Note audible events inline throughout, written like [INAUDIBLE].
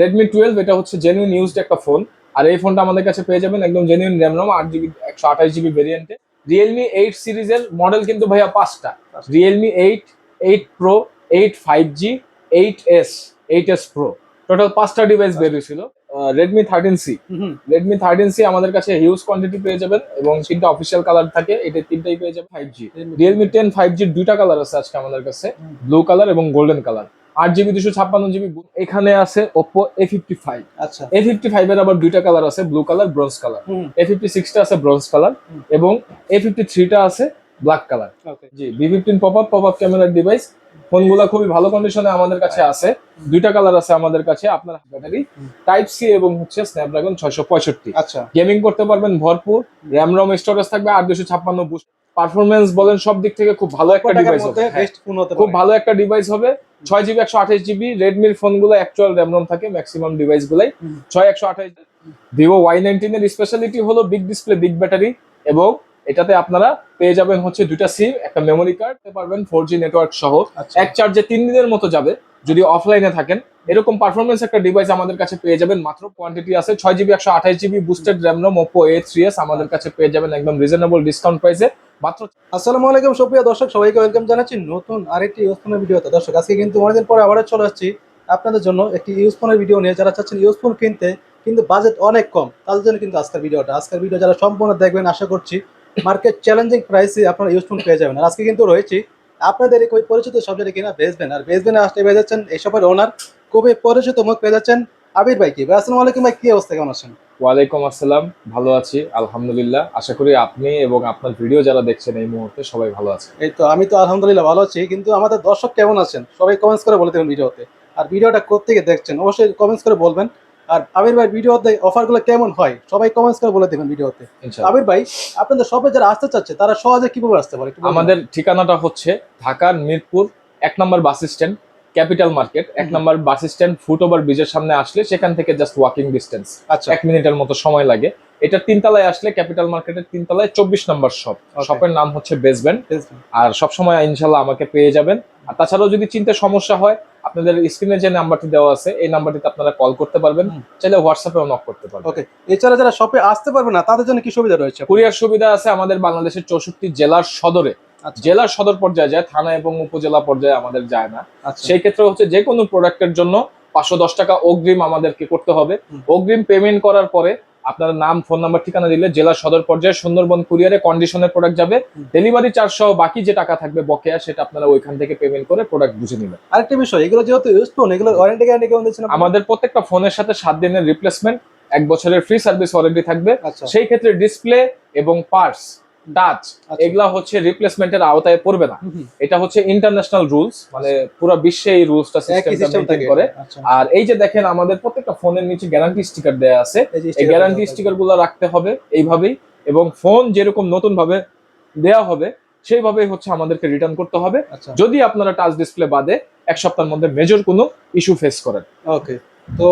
Redmi twelve এটা হচ্ছে genuine used একটা ফোন আর এই ফোনটা আমাদের কাছে পেয়ে যাবেন একদম জেনুইন র্যাম রম আট জিবি একশো আঠাশ জিবি ভেরিয়েন্টে রিয়েলমি এইট সিরিজের মডেল কিন্তু ভাইয়া পাঁচটা। Realme eight eight pro eight five G eight S eight S pro total পাঁচটা ডিভাইস বের হয়েছিল। Redmi thirteen C Redmi thirteen C আমাদের কাছে হিউজ কোয়ান্টিটি পেয়ে যাবেন এবং তিনটা অফিসিয়াল কালার থাকে এটা তিনটাই পেয়ে যাবেন। Five G Realme ten five জির দুইটা কালার আছে আজকে আমাদের কাছে। ব্লু কালার এবং গোল্ডেন কালার আট জিবি দুশো ছাপ্পান্ন জিবি এখানে আছে ওপো এ ফিফটি ফাইভ আচ্ছা। এ ফিফটি ফাইভ এর আবার দুইটা কালার আছে blue colour bronze colour A fifty সিক্সটা আছে ব্রোঞ্জ কালার এবং এ ফিফটি থ্রিটা আছে black colour G B fifteen pop up pop up ক্যামেরার ডিভাইস ফোনগুলো খুবই ভালো কন্ডিশনে আমাদের কাছে আছে। দুইটা কালার আছে আমাদের কাছে আপনার ব্যাটারি টাইপ সি এবং হচ্ছে স্ন্যাপড্রাগন ছয়শো পঁয়ষট্টি। আচ্ছা। গেমিং করতে পারবেন ভরপুর। র্যাম রম স্টোরেজ থাকবে আট দুশো ছাপ্পান্ন পারফরমেন্স বলেন সব দিক থেকে খুব ভালো একটা ডিভাইস হবে। হতে খুব ভালো একটা ডিভাইস হবে। ছয় জিবি একশো আঠাশ জিবি রেডমির ফোনগুলো অ্যাকচুয়াল র্যাম রম থাকে ম্যাক্সিমাম ডিভাইস গুলাই। ছয় একশো আঠাশ ভিভো ওয়াই নাইনটিন এর স্পেশালিটি হলো বিগ ডিসপ্লে বিগ ব্যাটারি এবং এটাতে আপনারা পেয়ে যাবেন হচ্ছে দুটা সিম একটা মেমোরি কার্ড পারবেন ফোর জি নেটওয়ার্ক সহ। আচ্ছা। এক চার্জে তিন দিনের মতো যাবে যদি অফলাইনে থাকেন। এরকম পারফরমেন্স একটা ডিভাইস আমাদের কাছে পেয়ে যাবেন। মাত্র কোয়ান্টিটি আছে ছয় জিবি একশো আঠাশ GB boosted RAM ROM Oppo A three S আমাদের কাছে পেয়ে যাবেন একদম রিজনেবল ডিসকাউন্ট প্রাইসে মাত্র আসসালামু আলাইকুম, সুপ্রিয় দর্শক, সবাইকে ওয়েলকাম জানাচ্ছি নতুন আরেকটি ইউজ ফোনের ভিডিওতে দর্শক, আজকে কিন্তু অনেকদিন পরে আবারও চলে আসছি আপনাদের জন্য একটি ইউজ ফোনের ভিডিও নিয়ে। যারা চাচ্ছেন ইউজ ফোন কিনতে, কিন্তু বাজেট অনেক কম, তাদের জন্য কিন্তু আজকের ভিডিওটা আজকের ভিডিও যারা সম্পূর্ণ দেখবেন, আশা করছি মার্কেট চ্যালেঞ্জিং প্রাইসে আপনারা ইউজ ফোন পেয়ে যাবেন। আর আজকে কিন্তু রয়েছি আপনাদের এই খুবই পরিচিত সবজেক্ট কিনা বেসবেন আর বেসবেনে আসতে পেয়ে যাচ্ছেন এইসবের ওনার খুবই পরিচিত মুখ পেয়ে যাচ্ছেন? আবির ভাই কি? আসসালামু আলাইকুম ভাই কি অবস্থা? কেমন আছেন? ওয়ালাইকুম আসসালাম ভালো আছি আলহামদুলিল্লাহ। আশা করি আপনি এবং আপনার ভিডিও যারা দেখছেন এই মুহূর্তে সবাই ভালো আছে এই তো আমি তো আলহামদুলিল্লাহ ভালো আছি কিন্তু আমাদের দর্শক কেমন আছেন? সবাই কমেন্টস করে বলে দেবেন ভিডিওতে। আর ভিডিওটা কোথেকে দেখছেন? অবশ্যই কমেন্টস করে বলবেন। আর আবির ভাই ভিডিওতে অফারগুলো কেমন হয়? সবাই কমেন্টস করে বলে দেবেন ভিডিওতে। ইনশাআল্লাহ। আবির ভাই আপনাদের সবাই যারা আসতে চাচ্ছে তারা সহজে কীভাবে আসতে পারে? আমাদের ঠিকানাটা হচ্ছে ঢাকার মিরপুর এক number bus stand capital market এক number bus stand foot over ব্রিজের সামনে আসলে সেখান থেকে জাস্ট ওয়াকিং ডিস্টেন্স আচ্ছা। এক মিনিটের মতো সময় লাগে। এটা তিনতলায় আসলে ক্যাপিটাল মার্কেটের তিনতলায় চব্বিশ নম্বর শপ শপের নাম হচ্ছে Facebook। আর সবসময় ইনশাল্লাহ আমাকে পেয়ে যাবেন। আর তাছাড়াও যদি চিনতে সমস্যা হয় আপনাদের স্ক্রিনে যে নাম্বারটি দেওয়া আছে এই নাম্বারটিতে আপনারা কল করতে পারবেন। চাইলে হোয়াটসঅ্যাপেও নক করতে পারবেন। ওকে এছাড়া যারা শপে আসতে পারবে না তাদের জন্য কি সুবিধা রয়েছে? কুরিয়ার সুবিধা আছে আমাদের বাংলাদেশের চৌষট্টি জেলার সদরে। আচ্ছা। জেলার সদর পর্যায়ে যায় থানা এবং উপজেলা পর্যায়ে আমাদের যায় না। আচ্ছা। সেই ক্ষেত্রে হচ্ছে যে কোনো প্রোডাক্টের জন্য পাঁচশো দশ টাকা অগ্রিম আমাদেরকে করতে হবে। অগ্রিম পেমেন্ট করার পরে আপনার নাম ফোন নাম্বার ঠিকানা দিলে জেলা সদর পর্যায়ে সুন্দরবন কুরিয়ারে কন্ডিশনের প্রোডাক্ট যাবে। ডেলিভারি চার্জ সহ বাকি যে টাকা থাকবে বকেয়া সেটা আপনারা ওইখান থেকে পেমেন্ট করে প্রোডাক্ট বুঝে নেবেন আরেকটা বিষয় এগুলো যেহেতু ইউজ ফোন এগুলো ওয়ারেন্টি গ্যারান্টি কেমন দিচ্ছেন আমাদের প্রত্যেকটা ফোনের সাথে সাত দিনের রিপ্লেসমেন্ট এক বছরের ফ্রি সার্ভিস ওয়ারেন্টি থাকবে। আচ্ছা। সেই ক্ষেত্রে ডিসপ্লে এবং পার্টস টাচ আচ্ছা। এগুলা হচ্ছে রিপ্লেসমেন্টের আওতায় পড়বে না। এটা হচ্ছে ইন্টারন্যাশনাল রুলস মানে পুরো বিশ্বে এই রুলসটা সিস্টেমটা থাকে। করে। আচ্ছা। আর এই যে দেখেন আমাদের প্রত্যেকটা ফোনের নিচে গ্যারান্টি স্টিকার দেয়া আছে। এই গ্যারান্টি স্টিকারগুলো রাখতে হবে এইভাবেই এবং ফোন যেরকম নতুন ভাবে দেয়া হবে সেইভাবেই হচ্ছে আমাদেরকে রিটার্ন করতে হবে। আচ্ছা। যদি আপনারা টাচ ডিসপ্লে বাদে এক সপ্তাহের মধ্যে মেজর কোনো ইস্যু ফেস করেন। ওকে তো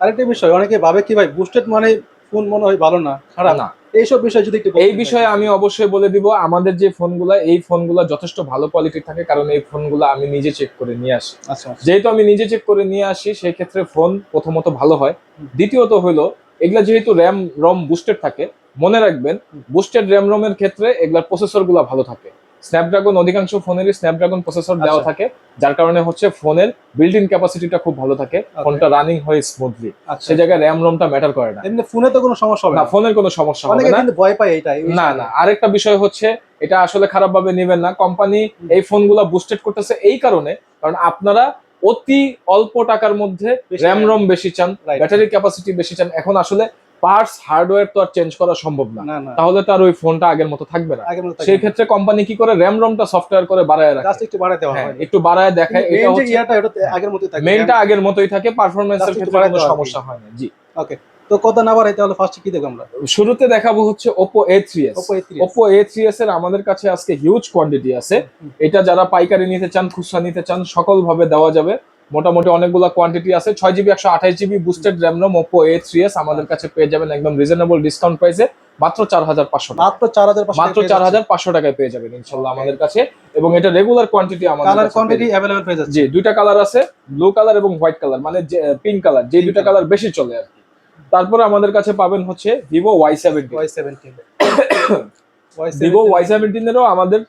আরেকটা বিষয় অনেকে ভাবে কি ভাই বুস্টেড মানে ফোন মনে হয় ভালো না খারাপ? না। এইসব বিষয় যদি একটু এই বিষয়ে আমি অবশ্যই বলে দিব আমাদের যে ফোনগুলো এই ফোনগুলো যথেষ্ট ভালো কোয়ালিটির থাকে কারণ এই ফোনগুলো আমি নিজে চেক করে নিয়ে আসি। আচ্ছা যেহেতু আমি নিজে চেক করে নিয়ে আসি সেই ক্ষেত্রে ফোন প্রথমত ভালো হয়। দ্বিতীয়ত হলো এগুলা যেহেতু র্যাম রম বুস্টেড থাকে মনে রাখবেন বুস্টেড র্যাম রমের ক্ষেত্রে এগুলার প্রসেসরগুলো ভালো থাকে। স্ন্যাপড্রাগন অধিকাংশ ফোনেরই স্ন্যাপড্রাগন প্রসেসর দেওয়া আচ্ছা। থাকে যার কারণে হচ্ছে ফোনের বিল্ট ইন ক্যাপাসিটিটা খুব ভালো থাকে ফোনটা রানিং হয় স্মুথলি আচ্ছা। সে জায়গায় র্যাম রমটা ম্যাটার করে না। এমনি ফোনে তো কোনো সমস্যা হবে না ফোনের কোনো সমস্যা হবে না। ভয় পায় এটাই না না আরেকটা বিষয় হচ্ছে এটা আসলে খারাপ ভাবে নেবেন না। কোম্পানি। এই ফোনগুলো বুস্টেড করতেছে এই কারণে কারণ আপনারা অতি অল্প টাকার মধ্যে র্যাম রম বেশি চান. ব্যাটারি ক্যাপাসিটি বেশি চান। এখন আসলে পার্টস হার্ডওয়্যার তো আর চেঞ্জ করা সম্ভব না। তাহলে তো আর ওই ফোনটা আগের মতো থাকবে না। সেই ক্ষেত্রে কোম্পানি কি করে? র্যাম রমটা সফটওয়্যার করে বাড়ায় রাখে। জাস্ট একটু বাড়াতে হ্যাঁ, হয় একটু বাড়ায় দেখায়। এটা হচ্ছে ইয়াটা এটা আগের মতোই থাকে। মেইনটা আগের মতোই থাকে। পারফরমেন্সের Just ক্ষেত্রে কোনো সমস্যা হয় না জি। ওকে তো কথা না বাড়াই তাহলে ফার্স্টে কি দেখো আমরা? শুরুতে দেখাবো হচ্ছে Oppo A3s Oppo A3s Oppo A3s এর আমাদের কাছে আজকে হিউজ কোয়ান্টিটি আছে। এটা যারা পাইকারি নিতে চান খুচরা নিতে চান সকল ভাবে দেওয়া যাবে। মোটামুটি অনেকগুলো কোয়ান্টিটি আছে। ছয় জিবি একশো আঠাশ GB boosted RAM ROM Oppo A three S আমাদের কাছে পেয়ে যাবেন একদম রিজনেবল ডিসকাউন্ট প্রাইসে মাত্র চার হাজার পাঁচশো মাত্র চার হাজার মাত্র চার হাজার পাঁচশো টাকায় পেয়ে যাবেন ইনশাল্লাহ আমাদের কাছে। এবং এটা রেগুলার কোয়ান্টিটি আমাদের কালার কোয়ান্টিটি অ্যাভেলেবল পেয়ে যাচ্ছে জি দুইটা কালার আছে ব্লু কালার এবং হোয়াইট কালার মানে পিঙ্ক কালার যে দুইটা কালার বেশি চলে আর কি। তারপরে আমাদের কাছে পাবেন হচ্ছে Vivo Y seventy Y seventeen Vivo Y সেভেন্টিনেরও আমাদের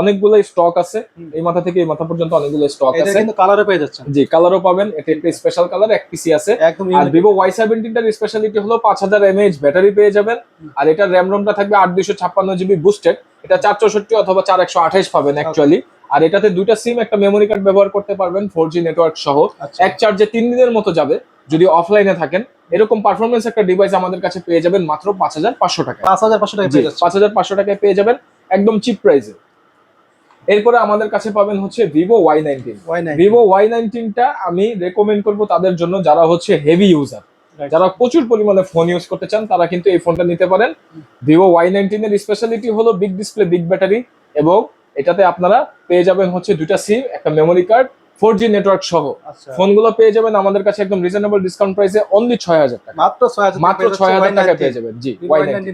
অনেকগুলো স্টক আছে। এই মাথা থেকে এই মাথা পর্যন্ত অনেকগুলো স্টক আছে। কিন্তু কালারে পেয়ে যাচ্ছেন। জি কালারও পাবেন। এটা একটা স্পেশাল কালার এক পিসি আছে। আর। ভিভো ওয়াই সেভেন্টিনটার স্পেশালিটি হলো পাঁচ হাজার এমএএইচ ব্যাটারি পেয়ে যাবেন। আর এটার র্যাম রোমটা থাকবে আট দুশো ছাপ্পান্ন জিবি বুস্টেড এটা চার চৌষট্টি অথবা চার একশো আঠাইশ পাবেন অ্যাকচুয়ালি আর এটাতে দুইটা সিম একটা মেমোরি কার্ড ব্যবহার করতে পারবেন ফোর জি নেটওয়ার্ক সহ। আচ্ছা। এক চার্জে তিন দিনের মতো যাবে যদি অফলাইনে থাকেন। এরকম পারফরমেন্স একটা ডিভাইস আমাদের কাছে পেয়ে যাবেন মাত্র পাঁচ হাজার পাঁচশো টাকা পাঁচ হাজার পাঁচশো টাকা পাঁচ হাজার পাঁচশো টাকায় পেয়ে যাবেন। একদম চিপ প্রাইসে এরপরে আমাদের কাছে পাবেন হচ্ছে Vivo Y nineteen Vivo Y নাইনটিনটা আমি রেকমেন্ড করব তাদের জন্য যারা হচ্ছে হেভি ইউজার যারা প্রচুর পরিমাণে ফোন ইউজ করতে চান তারা কিন্তু এই ফোনটা নিতে পারেন। ভিভো ওয়াই নাইনটিনের স্পেশালিটি হলো বিগ ডিসপ্লে বিগ ব্যাটারি এবং এটাতে আপনারা পেয়ে যাবেন হচ্ছে দুটা সিম একটা memory card four G network সহ। আচ্ছা। ফোনগুলো পেয়ে যাবেন আমাদের কাছে একদম রিজনেবল ডিসকাউন্ট প্রাইসে অনলি ছয় হাজার টাকা। মাত্র ছয় হাজার মাত্র ছয় হাজার টাকায় পেয়ে যাবেন। জি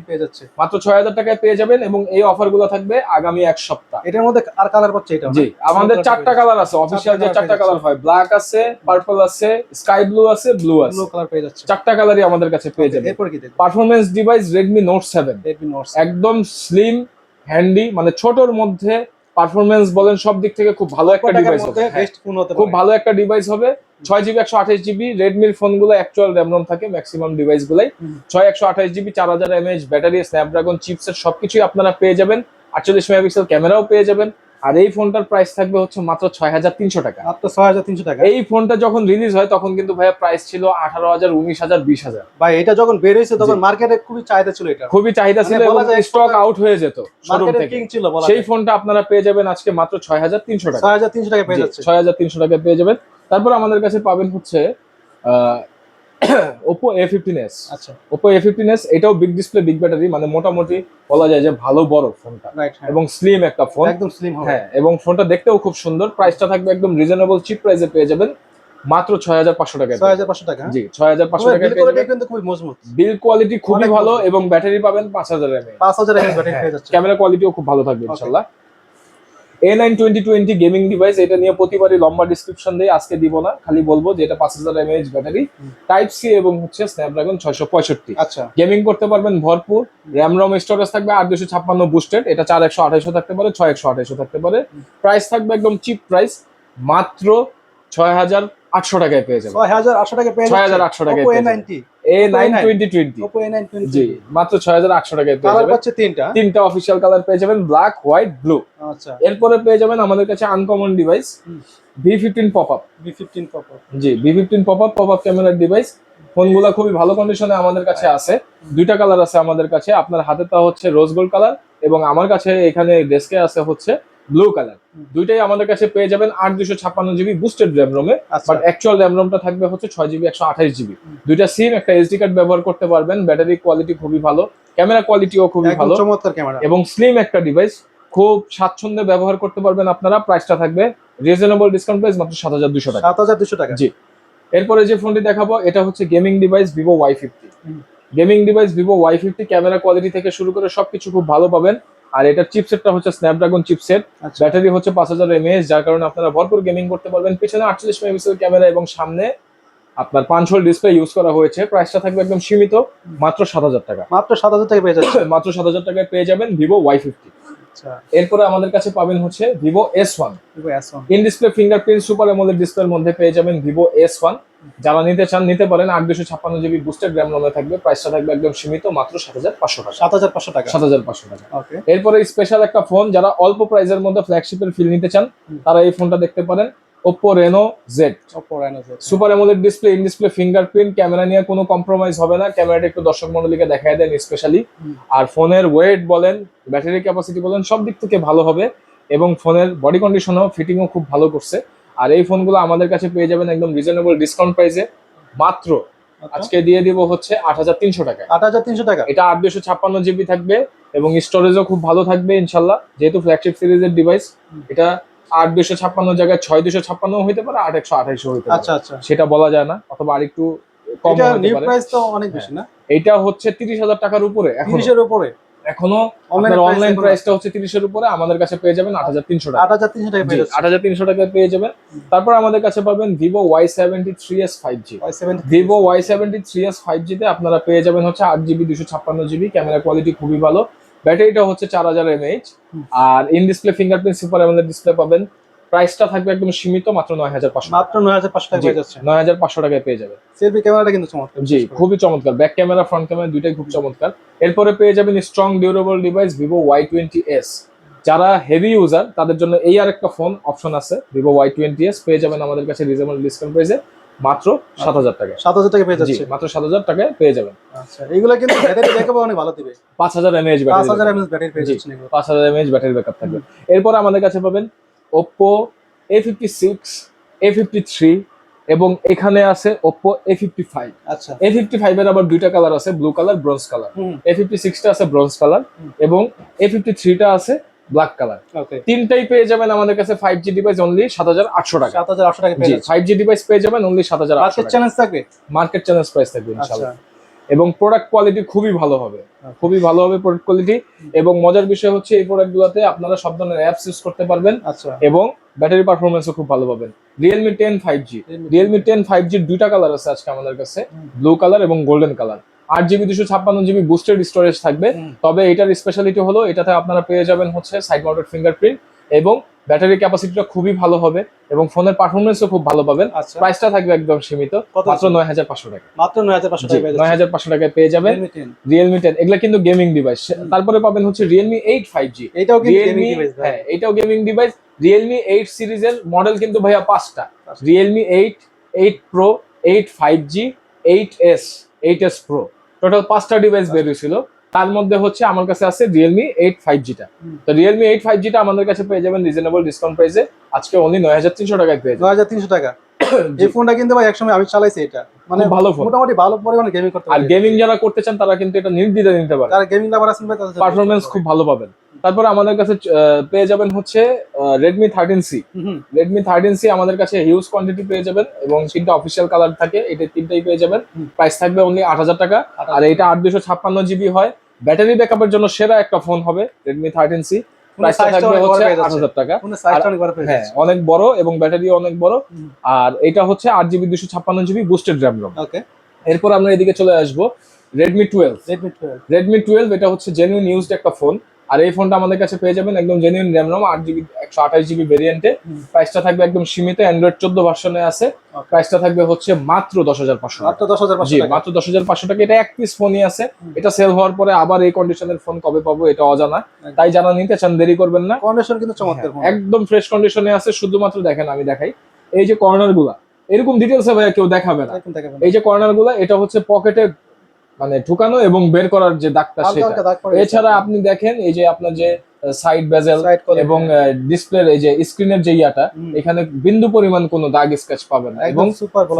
পেয়ে যাচ্ছে। মাত্র ছয় হাজার টাকায় পেয়ে যাবেন এবং এই অফারগুলো থাকবে আগামী এক সপ্তাহ। এটার মধ্যে আর কালার পাচ্ছে এটা জি আমাদের চারটা কালার আছে। অফিসিয়াল যে চারটা কালার হয় ব্ল্যাক আছে পার্পল আছে স্কাই ব্লু আছে ব্লু আছে। ব্লু কালার পেয়ে যাচ্ছে। চারটা কালারই আমাদের কাছে পেয়ে যাবে এরপর কি দেখব? Performance device Redmi note seven Redmi note একদম স্লিম হ্যান্ডি মানে ছোটর মধ্যে পারফরমেন্স বলেন সব দিক থেকে খুব ভালো একটা ডিভাইস হবে। হ্যাঁ, খুব ভালো একটা ডিভাইস হবে। ছয় জিবি একশো আঠাশ জিবি রেডমির ফোন ফোনগুলো অ্যাকচুয়াল র্যাম রম থাকে ম্যাক্সিমাম ডিভাইস গুলাই। ছয় একশো আঠাশ জিবি চার হাজার এমএএচ ব্যাটারি স্ন্যাপড্রাগন চিপসের সবকিছুই আপনারা পেয়ে যাবেন। আটচল্লিশ মেগাপিক্সেল ক্যামেরাও পেয়ে যাবেন। আর এই ফোনটার প্রাইস থাকবে হচ্ছে মাত্র ছয় হাজার তিনশো টাকা। মাত্র ছয় হাজার তিনশো টাকা। এই ফোনটা যখন রিলিজ হয় তখন কিন্তু ভাইয়া প্রাইস ছিল আঠারো হাজার উনিশ হাজার বিশ হাজার। ভাই এটা যখন বের হয়েছে তখন মার্কেটে খুবই চাহিদা ছিল এটা। খুবই চাহিদা ছিল মানে স্টক আউট হয়ে যেত শোরুম থেকে। ছিল সেই ফোনটা আপনারা পেয়ে যাবেন আজকে মাত্র ছয় হাজার তিনশো টাকা। ছয় হাজার তিনশো টাকা পেয়ে যাচ্ছে। ছয় হাজার তিনশো টাকা পেয়ে যাবেন। তারপর আমাদের কাছে পাবেন হচ্ছে ওপো এ ফিফটিন এস আচ্ছা। ওপো এ ফিফটিন এস এটাও বিগ ডিসপ্লে বিগ ব্যাটারি মানে মোটামুটি বলা যায় যে ভালো বড় ফোনটা। এবং স্লিম একটা ফোন একদম স্লিম হ্যাঁ এবং ফোনটা দেখতেও খুব সুন্দর। প্রাইসটা থাকবে একদম রিজনেবল চিপ প্রাইসে পেয়ে যাবেন। মাত্র ছয় হাজার পাঁচশো টাকা ছয় হাজার পাঁচশো টাকা? জি ছয় হাজার পাঁচশো টাকায় বিল কোয়ালিটি কিন্তু খুবই মজবুত। বিল কোয়ালিটি খুবই ভালো এবং ব্যাটারি পাবেন পাঁচ হাজার এমএ পাঁচ হাজার এমএস ব্যাটারি পেয়ে যাচ্ছে ক্যামেরা কোয়ালিটিও খুব ভালো থাকবে ইনশাল্লাহ A nine twenty twenty gaming device এটা নিয়ে প্রতিবারই লম্বা ডিসক্রিপশন দিয়ে আজকে দিব না খালি বলব যে এটা পাঁচ হাজার এমএএইচ ব্যাটারি। টাইপ সি এবং হচ্ছে স্ন্যাপড্রাগন ছয়শো পঁয়ষট্টি আচ্ছা গেমিং করতে পারবেন ভরপুর র্যাম রম স্টোরেজ থাকবে আট দুশো ছাপ্পান্ন বুস্টেড এটা চার একশো আঠাইশো থাকতে পারে ছয় একশো আঠাইশো থাকতে পারে প্রাইস থাকবে একদম চিপ প্রাইস মাত্র ছয় হাজার আটশো টাকায় পেয়ে যাবেন। ছয় হাজার আটশো টাকা পেয়ে 6,800 টাকায় এ নাইন টোয়েন্টি টোয়েন্টি জি মাত্র ছয় হাজার আটশো টাকায় পেয়ে যাবেন। পাচ্ছে তিনটা। তিনটা অফিসিয়াল কালার পেয়ে যাবেন ব্ল্যাক হোয়াইট ব্লু আচ্ছা। এরপরে পেয়ে যাবেন আমাদের কাছে আনকমন ডিভাইস হুম। V fifteen pop up B fifteen proper জি V fifteen pop up pop up ক্যামেরার ডিভাইস ফোনগুলো খুবই ভালো কন্ডিশনে আমাদের কাছে আছে। দুইটা কালার আছে আমাদের কাছে। আপনার হাতে তা হচ্ছে রোজ গোল্ড কালার এবং আমার কাছে এখানে ডেস্কে আছে হচ্ছে ব্লু কালার দুইটাই আমাদের কাছে পেয়ে যাবেন আট দুশো ছাপ্পান্ন জিবি বুস্টেড র্যাম রোমে বাট অ্যাকচুয়াল র্যাম রোমটা থাকবে হচ্ছে ছয় জিবি একশো আঠাশ জিবি দুইটা সিম একটা এসডি কার্ড ব্যবহার করতে পারবেন ব্যাটারি কোয়ালিটি খুবই ভালো ক্যামেরা কোয়ালিটিও খুবই ভালো চমৎকার ক্যামেরা এবং স্লিম একটা ডিভাইস খুব স্বাচ্ছন্দ্যে ব্যবহার করতে পারবেন আপনারা প্রাইসটা থাকবে রিজনেবল ডিসকাউন্ট প্রাইস মাত্র সাত হাজার দুশো টাকা। সাত হাজার দুশো টাকা। জি। এরপরে যে ফোনটি দেখাবো এটা হচ্ছে gaming device Vivo Y fifty gaming device Vivo Y fifty camera quality থেকে শুরু করে সবকিছু খুব ভালো পাবেন। আর এটার চিপসেটটা হচ্ছে স্ন্যাপড্রাগন চিপসেট ব্যাটারি হচ্ছে পাঁচ হাজার এমএএস যার কারণে আপনারা ভরপুর গেমিং করতে পারবেন। পিছনে আটচল্লিশ মেগাপিক্সেল ক্যামেরা এবং সামনে আপনার পাঁচ হোল ডিসপ্লে ইউজ করা হয়েছে। প্রাইসটা থাকবে একদম সীমিত মাত্র সাত হাজার টাকা। মাত্র সাত হাজার টাকা পেয়ে যাচ্ছে [COUGHS] মাত্র সাত হাজার টাকায় পেয়ে যাবেন ভিভো ওয়াই ফিফটি এরপরে আমাদের কাছে পাবেন হচ্ছে Vivo S one Vivo S one in display fingerprint super AMOLED ডিসপ্লের মধ্যে পেয়ে যাবেন ভিভো এস ওয়ান যারা নিতে চান নিতে পারেন। আট দুশো ছাপ্পান্ন জিবি বুস্টার গ্রাম রমে থাকবে। প্রাইসটা থাকবে একদম সীমিত মাত্র সাত হাজার পাঁচশো টাকা। সাত হাজার পাঁচশো টাকা। সাত হাজার পাঁচশো টাকা। এরপরে স্পেশাল একটা ফোন যারা অল্প প্রাইসের মধ্যে ফ্ল্যাগশিপের ফিল নিতে চান তারা এই ফোনটা দেখতে পারেন। Oppo Reno Z Oppo Reno Z super AMOLED display in display fingerprint camera নিয়ে কোনো কম্প্রোমাইজ হবে না। ক্যামেরাটা একটু দর্শক মন্ডলীকে দেখায় দেন স্পেশালি আর ফোনের ওয়েট বলেন ব্যাটারি ক্যাপাসিটি বলেন সব দিক থেকে ভালো হবে। এবং ফোনের বডি কন্ডিশনও ফিটিংও খুব ভালো করছে। আর এই ফোনগুলো আমাদের কাছে পেয়ে যাবেন একদম রিজনেবল ডিসকাউন্ট প্রাইসে মাত্র আজকে দিয়ে দিব হচ্ছে আট হাজার তিনশো টাকা। আট হাজার তিনশো টাকা? এটা আট দুশো ছাপ্পান্ন জিবি থাকবে এবং স্টোরেজও খুব ভালো থাকবে ইনশাল্লাহ। যেহেতু ফ্ল্যাগশিপ সিরিজের ডিভাইস এটা আট দুশো ছাপ্পান্ন জায়গায় ছয় দুশো ছাপ্পান্ন হইতে পারে আট একশো আঠাইশো হইতে পারে। আচ্ছা আচ্ছা। সেটা বলা যায় না অথবা আরেকটু কম প্রাইস তো অনেক বেশি না? এটা হচ্ছে তিরিশ হাজার টাকার উপরে তিরিশের উপরে? এখনও অনলাইন প্রাইসটা হচ্ছে তিরিশের উপরে আমাদের কাছে পেয়ে যাবেন আট হাজার তিনশো টাকা। আট হাজার তিনশো টাকা আট হাজার তিনশো টাকায় পেয়ে যাবেন। তারপর আমাদের কাছে পাবেন Vivo Y seventy three S five G Vivo Y seventy three S five জিতে আপনারা পেয়ে যাবেন হচ্ছে আট জিবি দুশো ছাপ্পান্ন জিবি ক্যামেরা কোয়ালিটি খুবই ভালো। ব্যাটারিটা হচ্ছে চার হাজার এমএইচ। আর ইন ডিসপ্লে ফিঙ্গারপ্রিন্ট সুপার আমাদের ডিসপ্লে পাবেন। প্রাইসটা থাকবে একদম সীমিত মাত্র নয় হাজার পাঁচশো মাত্র নয় হাজার পাঁচশো টাকা যাচ্ছে। নয় হাজার পাঁচশো টাকায় পেয়ে যাবেন। সেলফি ক্যামেরাটা কিন্তু চমৎকার। জি খুবই চমৎকার। ব্যাক ক্যামেরা ফ্রন্ট ক্যামেরা দুইটাই খুব চমৎকার। এরপরে পেয়ে যাবেন strong durable device Vivo Y twenty S যারা হেভি ইউজার তাদের জন্য এই আর একটা ফোন অপশন আছে ভিভো ওয়াই টোয়েন্টি এস পেয়ে যাবেন আমাদের কাছে রিজনেবল ডিসকাউন্ট প্রাইসে মাত্র সাত হাজার টাকা। সাত হাজার টাকা পেয়ে যাচ্ছে। মাত্র সাত হাজার টাকায় পেয়ে যাবেন। আচ্ছা এইগুলো কিন্তু ব্যাটারি ব্যাকআপ অনেক ভালো দিবে। পাঁচ হাজার এমএএইচ পাঁচ হাজার এমএস ব্যাটারি পেয়ে। যাচ্ছেন এগুলো। পাঁচ হাজার এমএএইচ ব্যাটারি ব্যাকআপ থাকবে। এরপর আমাদের কাছে পাবেন Oppo A fifty six A fifty three এবং এখানে আছে ওপ্পো এ ফিফটি ফাইভ আচ্ছা। এ ফিফটি ফাইভের আবার দুইটা কালার আছে blue colour bronze colour A fifty সিক্সটা আছে ব্রোঞ্জ কালার এবং এ ফিফটি থ্রিটা আছে ব্ল্যাক কালার তিনটাই পেয়ে যাবেন আমাদের কাছে ফাইভ জি ডিভাইস অনলি সাত হাজার আটশো টাকা। সাত হাজার আটশো টাকা পেয়ে ফাইভ জি ডিভাইস পেয়ে যাবেন অনলি সাত হাজার আটশো মার্কেট চ্যালেঞ্জ থাকবে? মার্কেট চ্যালেঞ্জ প্রাইস থাকবে আচ্ছা। ইনশাল্লাহ এবং প্রোডাক্ট কোয়ালিটি খুবই ভালো হবে। খুবই ভালো হবে প্রোডাক্ট কোয়ালিটি এবং মজার বিষয় হচ্ছে এই প্রোডাক্টগুলোতে আপনারা সব ধরনের অ্যাপস ইউজ করতে পারবেন। আচ্ছা। এবং ব্যাটারি পারফরমেন্সও খুব ভালো পাবেন। Realme ten five G Realme ten five জির দুইটা কালার আছে আজকে আমাদের কাছে। ব্লু কালার এবং গোল্ডেন কালার আট জিবি দুশো ছাপ্পান্ন জিবি বুস্টেড স্টোরেজ থাকবে। তবে এটার স্পেশালিটি হলো এটাতে আপনারা পেয়ে যাবেন হচ্ছে সাইড মাউন্টেড ফিঙ্গারপ্রিন্ট এবং ব্যাটারি ক্যাপাসিটিটা খুবই ভালো হবে এবং ফোনের পারফরমেন্সও খুব ভালো পাবেন। আচ্ছা। প্রাইসটা থাকবে একদম সীমিত মাত্র নয় হাজার পাঁচশো টাকা। মাত্র নয় হাজার পাঁচশো টাকা নয় হাজার পাঁচশো টাকায় পেয়ে যাবেন। রিয়েলমি টেন এগুলো কিন্তু গেমিং ডিভাইস তারপরে পাবেন হচ্ছে রিয়েলমি এইট ফাইভ জি এটাও রিয়েলমি হ্যাঁ এটাও গেমিং ডিভাইস রিয়েলমি এইট সিরিজের মডেল কিন্তু ভাইয়া পাঁচটা। Realme eight eight pro eight five G eight S eight S pro total পাঁচটা ডিভাইস বের হয়েছিল। তার মধ্যে হচ্ছে আমার কাছে আছে রিয়েলমি এইট ফাইভ জিটা। তো রিয়েলমি এইট ফাইভ জিটা আমাদের কাছে পেয়ে যাবেন রিজনেবল ডিসকাউন্ট প্রাইসে আজকে অনলি নয় হাজার তিনশো টাকায় পেয়ে যাবেন। নয় হাজার তিনশো টাকা। [COUGHS] এই ফোনটা কিন্তু ভাই একসময় আমি চালাইছি এটা। মানে ভালো ফোন মোটামুটি ভালো পরিমাণে গেমিং করতে আর গেমিং যারা করতে চান তারা কিন্তু এটা নির্দ্বিধায় নিতে পারে। যারা গেমিং লাভার আছেন ভাই পারফরমেন্স খুব ভালো পাবেন। তারপরে আমাদের কাছে পেয়ে যাবেন হচ্ছে Redmi thirteen C. Redmi thirteen C আমাদের কাছে হিউজ কোয়ান্টিটি পেয়ে যাবেন এবং তিনটা অফিসিয়াল কালার থাকে এটা তিনটাই পেয়ে যাবেন। প্রাইস থাকবে অনলি আট হাজার টাকা। আর এটা আট দুশো ছাপ্পান্ন জিবি হয়। ব্যাটারি ব্যাকআপের জন্য সেরা একটা ফোন হবে রেডমি থার্টিন সি প্রাইসটা থাকবে হচ্ছে টাকা। হ্যাঁ অনেক বড় এবং ব্যাটারি অনেক বড়। আর এটা হচ্ছে আট জিবি দুশো ছাপ্পান্ন GB boosted RAM ROM okay এরপর আমরা এদিকে চলে আসব। Redmi twelve Redmi twelve Redmi twelve এটা হচ্ছে জেনুইন ইউজড একটা ফোন আর এই ফোনটা আমাদের কাছে পেয়ে যাবেন একদম জেনুইন র্যাম রোম আট জিবি একশো আঠাশ জিবি ভেরিয়েন্টে প্রাইসটা থাকবে একদম সীমিত অ্যান্ড্রয়েড চোদ্দ ভার্সনে আছে। প্রাইসটা থাকবে হচ্ছে মাত্র দশ হাজার পাঁচশো মাত্র দশ হাজার পাঁচশো মাত্র দশ হাজার পাঁচশো টাকা। এটা এক পিস ফোনই আছে। এটা সেল হওয়ার পরে আবার এই কন্ডিশনের ফোন কবে পাবো এটা অজানা। তাই জানা নিতে চান দেরি করবেন না। কন্ডিশন কিন্তু চমৎকার একদম ফ্রেশ কন্ডিশনে আছে। শুধুমাত্র দেখেন আমি দেখাই। এই যে কর্নারগুলা এরকম ডিটেলস ভাইয়া কেউ দেখাবে না। এই যে কর্নারগুলা এটা হচ্ছে পকেটে মানে ঢুকানো এবং বের করার যে দাগটা সেটা। এছাড়া আপনি দেখেন এই যে আপনার যে সাইড বেজেল এবং ডিসপ্লের এই যে স্ক্রিনের যে ইয়াটা এখানে বিন্দু পরিমাণ কোনো দাগ স্কেচ পাবে না। এবং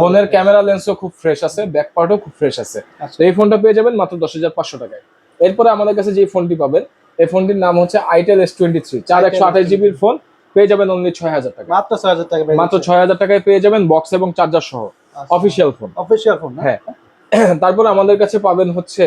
ফোনের ক্যামেরা লেন্সও খুব ফ্রেশ আছে ব্যাক পার্টও খুব ফ্রেশ আছে। আচ্ছা। এই ফোনটা পেয়ে যাবেন মাত্র দশ হাজার পাঁচশো টাকায়। এরপরে আমাদের কাছে যে ফোনটি পাবেন এই ফোনটির নাম হচ্ছে আইটেল এস টোয়েন্টি থ্রি চার একশো আঠাশ জিবির ফোন পেয়ে যাবেন অনলি ছয় হাজার টাকা মাত্র ছয় হাজার টাকা মাত্র ছয় হাজার টাকায় পেয়ে যাবেন বক্স এবং চার্জার সহ। অফিসিয়াল ফোন অফিসিয়াল ফোন হ্যাঁ। [CLEARS THROAT] তারপরে আমাদের কাছে পাবেন হচ্ছে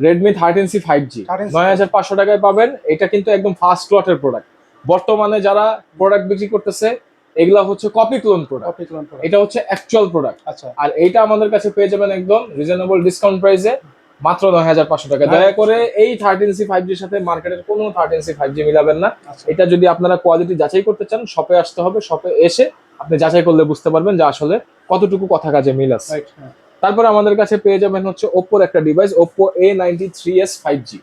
Redmi thirteen C five G 13C নয় হাজার পাঁচশো টাকায় পাবেন। এটা কিন্তু একদম ফার্স্ট লটের প্রোডাক্ট বর্তমানে যারা প্রোডাক্ট বিক্রি করতেছে এগুলা হচ্ছে কপি ক্লোন প্রোডাক্ট এটা হচ্ছে অ্যাকচুয়াল প্রোডাক্ট আচ্ছা। আর এইটা আমাদের কাছে পেয়ে যাবেন একদম রিজনেবল ডিসকাউন্ট প্রাইসে মাত্র নয় হাজার পাঁচশো টাকা। হ্যাঁ। দয়া করে এই থার্টিন সি ফাইভ জির সাথে মার্কেটের কোনো থার্টিন সি ফাইভ জি মিলাবেন না। আচ্ছা। এটা যদি আপনারা কোয়ালিটি যাচাই করতে চান শপে আসতে হবে শপে এসে আপনি যাচাই করলে বুঝতে পারবেন যে আসলে কতটুকু কথা কাজে মিল আছে। রাইট হ্যাঁ। তারপরে আমাদের কাছে পেয়ে যাবেন হচ্ছে ওপ্পোর একটা device Oppo A ninety three S five G.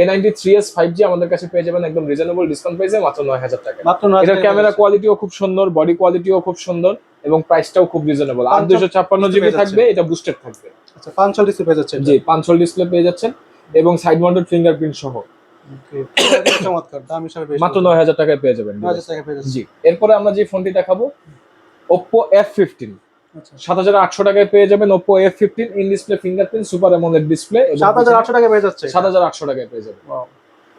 A ninety three S five G আমাদের কাছে পেয়ে যাবেন একদম রিজনেবল ডিসকাউন্ট প্রাইসে মাত্র নয় হাজার টাকা। এটার ক্যামেরা কোয়ালিটিও খুব সুন্দর বডি কোয়ালিটিও খুব সুন্দর এবং প্রাইসটাও খুব রিজনেবল আর দুশো ছাপ্পান্ন জিবি থাকবে এটা বুস্টেড থাকবে। আচ্ছা পাঁচ চল্লিশ পেয়ে যাচ্ছে জি পাঁচশো ডিসপ্লে পেয়ে যাচ্ছেন এবং সাইড মাউন্টেড ফিঙ্গারপ্রিন্ট সহ। চমৎকার দাম হিসাবে মাত্র নয় হাজার টাকায় পেয়ে যাবেন নয় হাজার টাকা পেয়ে যাচ্ছে জি এরপরে আমরা যে ফোনটি দেখাবো ওপ্পো এফ ফিফটিন সাত হাজার আটশো টাকায় পেয়ে যাবেন Oppo F fifteen in display fingerprint super AMOLED display সাত হাজার আটশো টাকা পেয়ে যাচ্ছে। সাত হাজার আটশো টাকায় পেয়ে যাবেন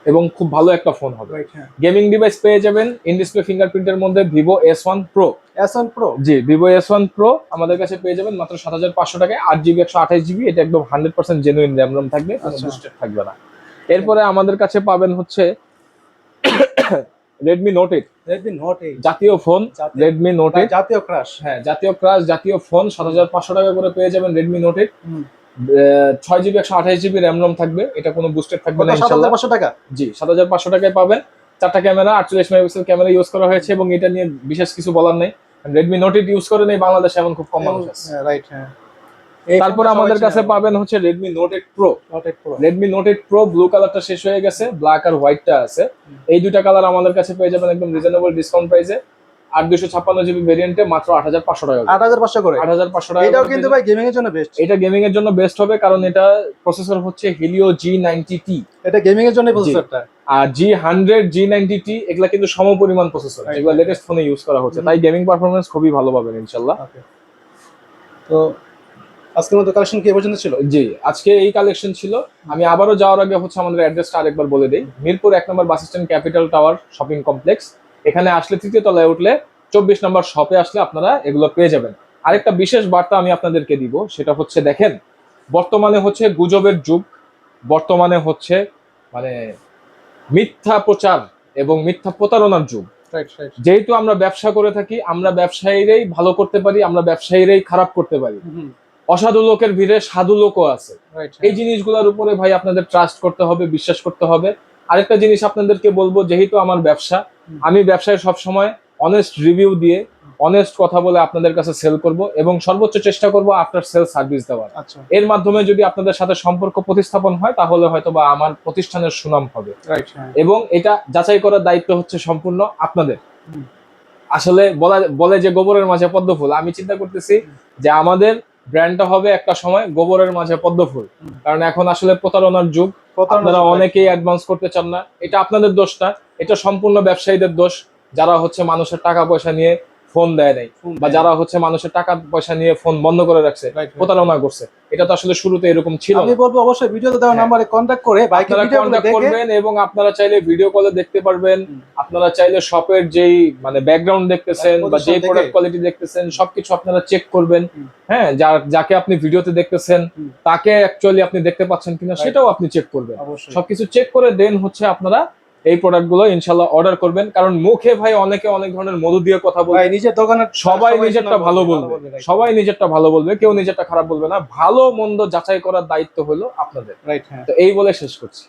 এবং খুব ভালো একটা ফোন হবে। হ্যাঁ। গেমিং ডিভাইস পেয়ে যাবেন ইন ডিসপ্লে ফিঙ্গারপ্রিন্টের মধ্যে Vivo S one pro এসন pro G Vivo S one pro আমাদের কাছে পেয়ে যাবেন মাত্র সাত হাজার পাঁচশো টাকায় আট জিবি একশো আঠাশ জিবি এটা একদম hundred percent genuine RAM ROM থাকবে আচ্ছা। থাকবে না। এরপরে আমাদের কাছে পাবেন হচ্ছে Redmi note eight Redmi note eight জাতীয় ফোন রেডমি নোট এইট জাতীয় ক্রাশ হ্যাঁ জাতীয় ক্রাশ জাতীয় ফোন সাত হাজার পাঁচশো টাকা করে পেয়ে যাবেন রেডমি নোট এইট ছয় জিবি একশো আঠাশ জিবি র্যাম রম থাকবে। এটা কোনো বুস্টেড থাকবে না সাত হাজার পাঁচশো টাকা? জি সাত হাজার পাঁচশো টাকায় পাবেন। চারটা ক্যামেরা আটচল্লিশ মেগাপিক্সেল ক্যামেরা ইউজ করা হয়েছে এবং এটা নিয়ে বিশেষ কিছু বলার নেই। রেডমি নোট এইট ইউজ করে নেই বাংলাদেশে এমন খুব কম মানুষ আছে। রাইট হ্যাঁ। তারপর আমাদের কাছে পাবেন হচ্ছে Redmi note eight pro Redmi note eight pro blue কালারটা শেষ হয়ে গেছে ব্ল্যাক আর হোয়াইটটা আছে। এই দুইটা কালার আমাদের কাছে পেয়ে যাবেন একদম রিজনেবল ডিসকাউন্ট প্রাইসে আর দুশো ছাপ্পান্ন জিবি ভেরিয়েন্টে মাত্র আট হাজার পাঁচশো টাকা আট হাজার পাঁচশো করে? আট হাজার পাঁচশো টাকা এটাও কিন্তু ভাই গেমিং এর জন্য বেস্ট এটা গেমিং এর জন্য বেস্ট হবে কারণ এটা প্রসেসর হচ্ছে হিলিও জি নাইনটি টি এটা গেমিং এর জন্য প্রসেসরটা আর জি হান্ড্রেড জি নাইনটি টি এগুলা কিন্তু সমপরিমাণ প্রসেসর. যেগুলো লেটেস্ট ফোনে ইউজ করা হচ্ছে। তাই গেমিং পারফরমেন্স খুবই ভালো পাবেন ইনশাল্লাহ তো আজকের মতো কালেকশন কি পর্যন্ত ছিল? জি আজকে এই কালেকশন ছিল। আমি আবারও যাওয়ার আগে হচ্ছে আমাদের অ্যাড্রেসটা আরেকবার বলে দিই। মিরপুর এক নম্বর bus stand capital tower shopping complex. এখানে আসলে তৃতীয় তলায় উঠলে চব্বিশ নম্বর শপে আসলে আপনারা এগুলো পেয়ে যাবেন। আরেকটা বিশেষ বার্তা আমি আপনাদেরকে দিব সেটা হচ্ছে দেখেন বর্তমানে হচ্ছে গুজবের যুগ। বর্তমানে হচ্ছে মানে মিথ্যা প্রচার এবং মিথ্যা প্রতারণার যুগ। যেহেতু আমরা ব্যবসা করে থাকি আমরা ব্যবসায়ীরাই ভালো করতে পারি আমরা ব্যবসায়ীরাই খারাপ করতে পারি। অসাধু লোকের ভিড়ে সাধু লোকও আছে। এই জিনিসগুলোর উপরে ভাই আপনাদের ট্রাস্ট করতে হবে বিশ্বাস করতে হবে। আরেকটা জিনিস আপনাদেরকে বলব যেহেতু আমার ব্যবসা আমি ব্যবসায় সবসময় অনেস্ট রিভিউ দিয়ে অনেস্ট কথা বলে আপনাদের কাছে সেল করব এবং সর্বোচ্চ চেষ্টা করব আফটার সেল সার্ভিস দেওয়ার। আচ্ছা। এর মাধ্যমে যদি আপনাদের সাথে সম্পর্ক প্রতিস্থাপন হয় তাহলে হয়তো বা আমার প্রতিষ্ঠানের সুনাম হবে। এবং এটা যাচাই করার দায়িত্ব হচ্ছে সম্পূর্ণ আপনাদের। আসলে বলা বলে যে গোবরের মাঝে পদ্ম ফুল আমি চিন্তা করতেছি যে আমাদের ব্র্যান্ডটা হবে একটা সময় গোবরের মাঝে পদ্ম ফুল। কারণ এখন আসলে প্রতারণার যুগ। আপনারা অনেকেই অ্যাডভান্স করতে চান না। এটা আপনাদের দোষ না। এটা সম্পূর্ণ ব্যবসায়ীদের দোষ। যারা হচ্ছে মানুষের টাকা পয়সা নিয়ে ফোন দেয় নাই। বা যারা হচ্ছে মানুষের টাকা পয়সা নিয়ে ফোন বন্ধ করে রাখছে. প্রতারণা করছে। এটা তো আসলে শুরুতে এরকম ছিল আমি বলব অবশ্যই ভিডিওতে দেওয়া। নাম্বারে কন্ট্যাক্ট করে আপনারা কন্ট্যাক্ট করবেন এবং আপনারা চাইলে ভিডিও কলে দেখতে পারবেন। আপনারা চাইলে শপের যেই মানে ব্যাকগ্রাউন্ড দেখতেছেন বা দেখে। প্রোডাক্ট কোয়ালিটি দেখতেছেন সবকিছু আপনারা চেক করবেন। হ্যাঁ যার যাকে আপনি ভিডিওতে দেখতেছেন তাকে অ্যাকচুয়ালি আপনি দেখতে পাচ্ছেন কিনা সেটাও আপনি চেক করবেন। সবকিছু চেক করে দেন হচ্ছে আপনারা এই প্রোডাক্টগুলো ইনশাল্লাহ অর্ডার করবেন। কারণ মুখে ভাই অনেকে অনেক ধরনের মধু দিয়ে কথা ভাই নিজের দোকানে সবাই নিজেরটা ভালো বলবে। সবাই নিজেরটা ভালো বলবে কেউ নিজেরটা খারাপ বলবে না। ভালো মন্দ যাচাই করার দায়িত্ব হলো আপনাদের। রাইট হ্যাঁ। তো এই বলে শেষ করছি।